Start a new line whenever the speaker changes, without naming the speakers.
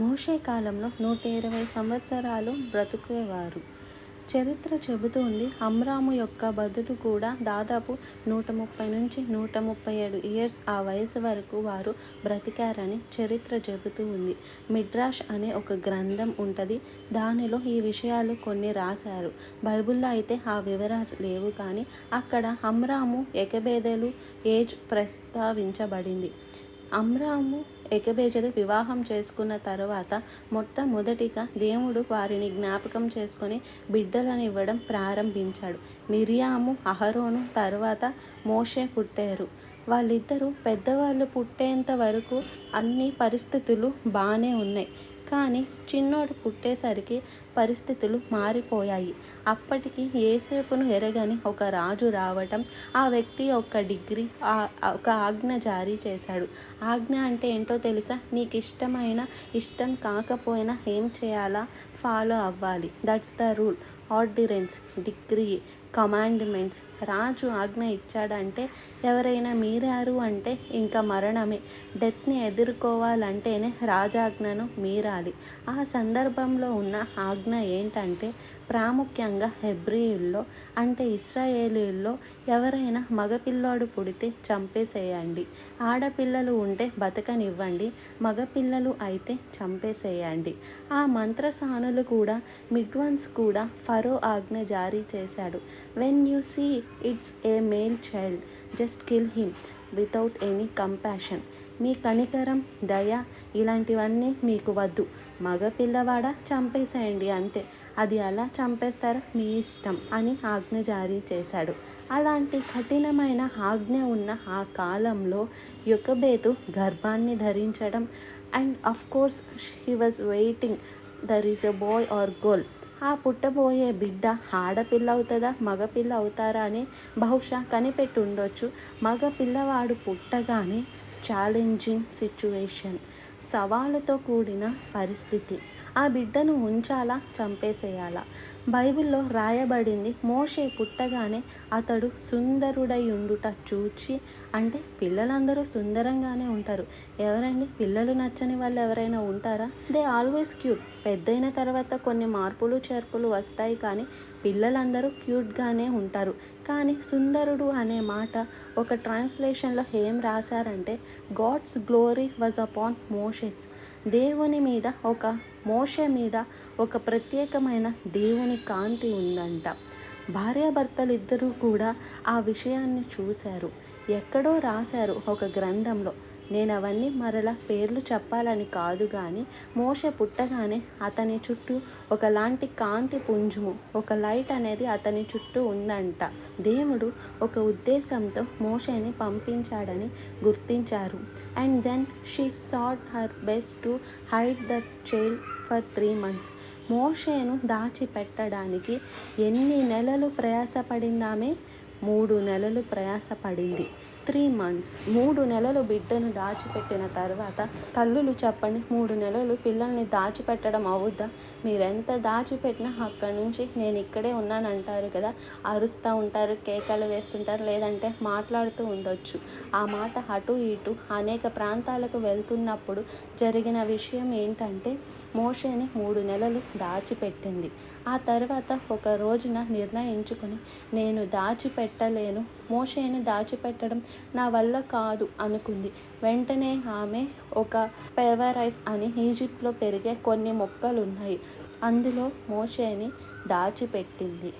మోషే కాలంలో నూట ఇరవై సంవత్సరాలు బ్రతికేవారు. చరిత్ర చెబుతోంది అమ్రాము యొక్క బదులు కూడా దాదాపు నూట ముప్పై నుంచి నూట ముప్పై ఏడు ఇయర్స్ ఆ వయసు వరకు వారు బ్రతికారని చరిత్ర చెబుతూ ఉంది. మిడ్రాష్ అనే ఒక గ్రంథం ఉంటుంది దానిలో ఈ విషయాలు కొన్ని రాశారు. బైబిల్లో అయితే ఆ వివరాలు లేవు కానీ అక్కడ అమ్రాము ఎకబేదలు ఏజ్ ప్రస్తావించబడింది. అమ్రాము ఎకబేజదు వివాహం చేసుకున్న తర్వాత మొట్టమొదటిగా దేవుడు వారిని జ్ఞాపకం చేసుకొని బిడ్డలను ఇవ్వడం ప్రారంభించాడు. మిరియాము అహరోను తర్వాత మోషే పుట్టారు. వాళ్ళిద్దరూ పెద్దవాళ్ళు పుట్టేంత వరకు అన్ని పరిస్థితులు బాగానే ఉన్నాయి. కానీ చిన్నోడు పుట్టేసరికి పరిస్థితులు మారిపోయాయి. అప్పటికి ఏసేపును ఎరగని ఒక రాజు రావటం ఆ వ్యక్తి ఒక డిగ్రీ ఒక ఆజ్ఞ జారీ చేశాడు. ఆజ్ఞ అంటే ఏంటో తెలుసా? నీకు ఇష్టమైన ఇష్టం కాకపోయినా ఏం చేయాలా? ఫాలో అవ్వాలి. That's the rule. Ordinance decree commandments. రాజు ఆజ్ఞ ఇచ్చాడంటే ఎవరైనా మీరారు అంటే ఇంకా మరణమే. డెత్ని ఎదుర్కోవాలంటేనే రాజాజ్ఞను మీరాలి. ఆ సందర్భంలో ఉన్న ఆజ్ఞ ఏంటంటే ప్రాముఖ్యంగా హెబ్రియుల్లో అంటే ఇస్రాయేలీల్లో ఎవరైనా మగపిల్లోడు పుడితే చంపేసేయండి. ఆడపిల్లలు ఉంటే బతకనివ్వండి. మగపిల్లలు అయితే చంపేసేయండి. ఆ మంత్రసానులు కూడా మిడ్వన్స్ కూడా ఫరో ఆజ్ఞ జారీ చేశాడు. When you see it's a male child just kill him without any compassion మీ కనికరం దయ ఇలాంటివన్నీ మీకు వద్దు. మగ పిల్లవాడ చంపేసేయండి అంతే. అది అలా చంపేస్తారో? మీ ఇష్టం అని ఆజ్ఞ జారీ చేశాడు. అలాంటి కఠినమైన ఆజ్ఞ ఉన్న ఆ కాలంలో యొక్కబేతు గర్భాన్ని ధరించడం and of course she was waiting there is a boy or girl ఆ పుట్టబోయే బిడ్డ ఆడపిల్ల అవుతుందా మగపిల్ల అవుతారా అని బహుశా కనిపెట్టి ఉండొచ్చు మగ పిల్లవాడు పుట్టగానే ఛాలెంజింగ్ సిచ్యువేషన్ సవాళ్ళతో కూడిన పరిస్థితి. ఆ బిడ్డను ఉంచాలా? చంపేసేయాలా? బైబిల్లో రాయబడింది మోషే పుట్టగానే అతడు సుందరుడై ఉండుట చూచి అంటే పిల్లలందరూ సుందరంగానే ఉంటారు. ఎవరండి? పిల్లలు నచ్చని వాళ్ళు ఎవరైనా ఉంటారా? They always cute. పెద్దయిన తర్వాత కొన్ని మార్పులు చేర్పులు వస్తాయి కానీ పిల్లలందరూ క్యూట్గానే ఉంటారు. కానీ సుందరుడు అనే మాట ఒక ట్రాన్స్లేషన్లో ఏం రాశారంటే God's glory was upon Moses. దేవుని మీద ఒక మోషే మీద ఒక ప్రత్యేకమైన దేవుని కాంతి ఉందంట. భార్యాభర్తలు ఇద్దరూ కూడా ఆ విషయాన్ని చూశారు. ఎక్కడో రాశారు ఒక గ్రంథంలో. నేను అవన్నీ మరలా పేర్లు చెప్పాలని కాదు కానీ మోష పుట్టగానే అతని చుట్టూ ఒకలాంటి కాంతి పుంజుము ఒక లైట్ అనేది అతని చుట్టూ ఉందంట. దేవుడు ఒక ఉద్దేశంతో మోషని పంపించాడని గుర్తించారు. And then she sat her best to hide the child for three months. మోషేను దాచిపెట్టడానికి ఎన్ని నెలలు ప్రయాసపడిందామే? మూడు నెలలు ప్రయాసపడింది. త్రీ మంత్స్ మూడు నెలలు బిడ్డను దాచిపెట్టిన తర్వాత తల్లులు చెప్పండి మూడు నెలలు పిల్లల్ని దాచిపెట్టడం అవుద్దా? మీరెంత దాచిపెట్టినా అక్కడి నుంచి నేను ఇక్కడే ఉన్నానంటారు కదా అరుస్తూ ఉంటారు కేకలు వేస్తుంటారు లేదంటే మాట్లాడుతూ ఉండొచ్చు. ఆ మాట అటు ఇటు అనేక ప్రాంతాలకు వెళ్తున్నప్పుడు జరిగిన విషయం ఏంటంటే మోషేని మూడు నెలలు దాచిపెట్టింది. ఆ తర్వాత ఒక రోజున నిర్ణయించుకుని నేను దాచిపెట్టలేను. మోషేని దాచిపెట్టడం నా వల్ల కాదు అనుకుంది. వెంటనే ఆమె ఒక పెవరైస్ అని ఈజిప్ట్లో పెరిగే కొన్ని మొక్కలు ఉన్నాయి అందులో మోషేని దాచిపెట్టింది.